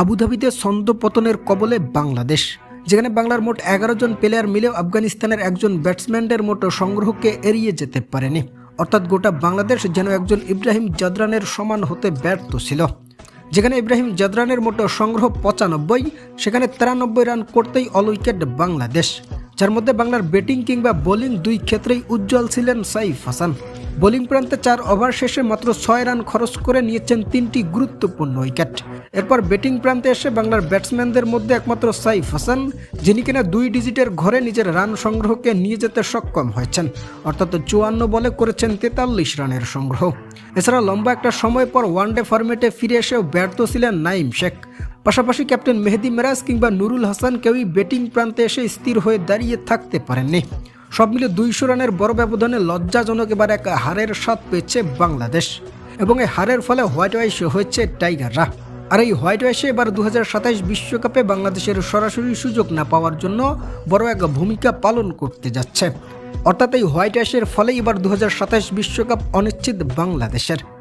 আবুধাবিতে ছন্দ পতনের কবলে বাংলাদেশ, যেখানে বাংলার মোট এগারো জন প্লেয়ার মিলেও আফগানিস্তানের একজন ব্যাটসম্যানদের মোট সংগ্রহকে এড়িয়ে যেতে পারেনি। অর্থাৎ গোটা বাংলাদেশ যেন একজন ইব্রাহিম জাদরানের সমান হতে ব্যর্থ ছিল। যেখানে ইব্রাহিম জাদরানের মোট সংগ্রহ পঁচানব্বই, সেখানে তিরানব্বই রান করতেই অল উইকেট বাংলাদেশ, যার মধ্যে বাংলার ব্যাটিং কিংবা বোলিং দুই ক্ষেত্রেই উজ্জ্বল ছিলেন সাইফ হাসান। বোলিং প্রান্তে চার ওভার শেষে মাত্র ছয় রান খরচ করে নিয়েছেন তিনটি গুরুত্বপূর্ণ উইকেট। এরপর ব্যাটিং প্রান্তে এসে বাংলার ব্যাটসম্যানদের মধ্যে একমাত্র সাইফ হাসান, যিনি কিনা দুই ডিজিটের ঘরে নিজের রান সংগ্রহকে নিয়ে যেতে সক্ষম হয়েছেন। অর্থাৎ চুয়ান্ন বলে করেছেন তেতাল্লিশ রানের সংগ্রহ। এছাড়া লম্বা একটা সময় পর ওয়ানডে ফরম্যাটে ফিরে এসেও ব্যর্থ ছিলেন নাইম শেখ। পাশাপাশি ক্যাপ্টেন মেহেদি মেরাজ কিংবা নুরুল হাসান কেউই ব্যাটিং প্রান্তে এসে স্থির হয়ে দাঁড়িয়ে থাকতে পারেননি। সব মিলে দুইশো রানের বড় ব্যবধানে লজ্জাজনক এবার এক হারের স্বাদ পেয়েছে বাংলাদেশ। এবং এই হারের ফলে হোয়াইট ওয়াইশ হয়েছে টাইগাররা। আর এই হোয়াইট ওয়াইশে এবার দু বিশ্বকাপে বাংলাদেশের সরাসরি সুযোগ না পাওয়ার জন্য বড় এক ভূমিকা পালন করতে যাচ্ছে। অর্থাৎ এই হোয়াইট ওয়াইশের ফলে এবার দু বিশ্বকাপ অনিশ্চিত বাংলাদেশের।